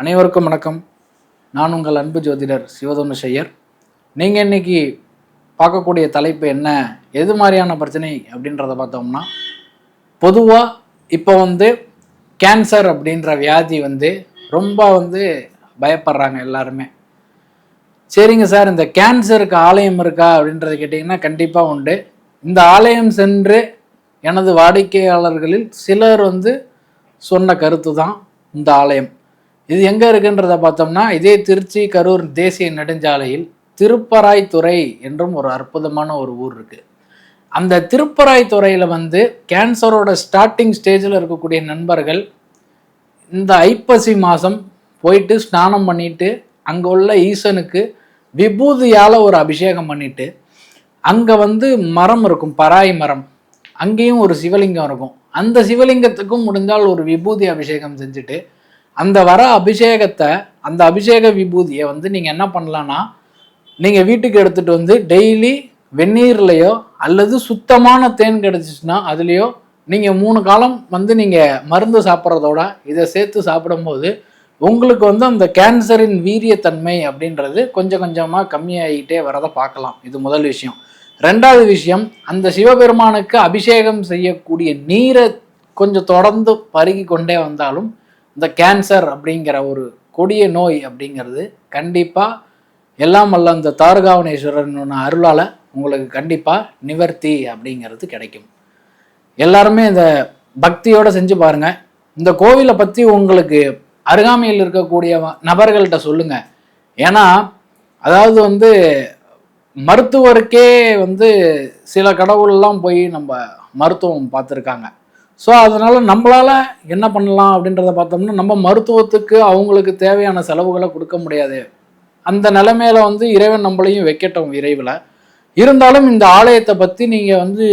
அனைவருக்கும் வணக்கம். நான் உங்கள் அன்பு ஜோதிடர் சிவதனுஷையர் நீங்கள் இன்றைக்கி பார்க்கக்கூடிய தலைப்பு என்ன? எது மாதிரியான பிரச்சனை அப்படின்றத பார்த்தோம்னா பொதுவாக இப்போ வந்து கேன்சர் அப்படின்ற வியாதி வந்து ரொம்ப வந்து பயப்படுறாங்க எல்லாருமே. சரிங்க சார் இந்த கேன்சருக்கு ஆலயம் இருக்கா அப்படின்றத கேட்டிங்கன்னா கண்டிப்பாக உண்டு. இந்த ஆலயம் சென்று எனது வாடிக்கையாளர்களில் சிலர் வந்து சொன்ன கருத்து தான் இந்த ஆலயம். இது எங்கே இருக்குன்றத பார்த்தோம்னா இதே திருச்சி கரூர் தேசிய நெடுஞ்சாலையில் திருப்பராய்த்துறை என்றும் ஒரு அற்புதமான ஒரு ஊர் இருக்குது அந்த திருப்பராய்த்துறையில் வந்து கேன்சரோட ஸ்டார்டிங் ஸ்டேஜில் இருக்கக்கூடிய நண்பர்கள் இந்த ஐப்பசி மாதம் போயிட்டு ஸ்நானம் பண்ணிட்டு அங்கே உள்ள ஈசனுக்கு விபூதியால் ஒரு அபிஷேகம் பண்ணிட்டு அங்கே வந்து மரம் இருக்கும் பராய் மரம். அங்கேயும் ஒரு சிவலிங்கம் இருக்கும். அந்த சிவலிங்கத்துக்கும் முடிஞ்சால் ஒரு விபூதி அபிஷேகம் செஞ்சுட்டு அந்த வர அபிஷேகத்தை அந்த அபிஷேக விபூதியை வந்து நீங்கள் என்ன பண்ணலான்னா நீங்கள் வீட்டுக்கு எடுத்துகிட்டு வந்து டெய்லி வெந்நீர்லையோ அல்லது சுத்தமான தேன் கிடச்சிச்சுன்னா அதுலேயோ நீங்கள் மூணு காலம் வந்து நீங்கள் மருந்து சாப்பிட்றதோட இதை சேர்த்து சாப்பிடும்போது உங்களுக்கு வந்து அந்த கேன்சரின் வீரியத்தன்மை அப்படின்றது கொஞ்சம் கொஞ்சமாக கம்மியாகிட்டே வரதை பார்க்கலாம். இது முதல் விஷயம். ரெண்டாவது விஷயம் அந்த சிவபெருமானுக்கு அபிஷேகம் செய்யக்கூடிய நீரை கொஞ்சம் தொடர்ந்து பருகி கொண்டே வந்தாலும் இந்த கேன்சர் அப்படிங்கிற ஒரு கொடிய நோய் அப்படிங்கிறது கண்டிப்பாக எல்லாம் வல்ல அந்த தாரகாவனேஸ்வரன் அருளால் உங்களுக்கு கண்டிப்பாக நிவர்த்தி அப்படிங்கிறது கிடைக்கும். எல்லாருமே இந்த பக்தியோடு செஞ்சு பாருங்கள் இந்த கோவிலை பற்றி உங்களுக்கு அருகாமையில் இருக்கக்கூடிய நபர்கள்ட்ட சொல்லுங்கள் ஏன்னா அதாவது வந்து மருத்துவருக்கே வந்து சில கடவுள்லாம் போய் நம்ம மருத்துவம் பார்த்துருக்காங்க. ஸோ அதனால் நம்மளால் என்ன பண்ணலாம் அப்படின்றத பார்த்தோம்னா நம்ம மருத்துவத்துக்கு அவங்களுக்கு தேவையான செலவுகளை கொடுக்க முடியாது. அந்த நிலைமையில வந்து இறைவன் நம்மளையும் வைக்கட்டும் விரைவில். இருந்தாலும் இந்த ஆலயத்தை பற்றி நீங்கள் வந்து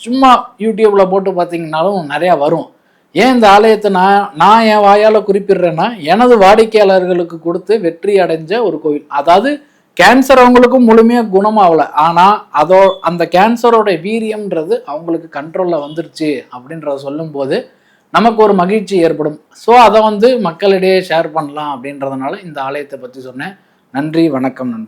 சும்மா யூடியூப்பில் போட்டு பார்த்தீங்கன்னாலும் நிறையா வரும். ஏன் இந்த ஆலயத்தை நான் நான் என் வாயால் குறிப்பிடுறேன்னா எனது வாடிக்கையாளர்களுக்கு கொடுத்து வெற்றி அடைஞ்ச ஒரு கோவில். அதாவது கேன்சர் அவங்களுக்கும் முழுமையாக குணமாகல. ஆனால் அதோ அந்த கேன்சரோட வீரியம்ன்றது அவங்களுக்கு கண்ட்ரோலில் வந்துருச்சு அப்படின்றத சொல்லும்போது நமக்கு ஒரு மகிழ்ச்சி ஏற்படும். ஸோ அதை வந்து மக்களிடையே ஷேர் பண்ணலாம் அப்படின்றதுனால இந்த ஆலயத்தை பற்றி சொன்னேன். நன்றி வணக்கம் நண்பர்கள்.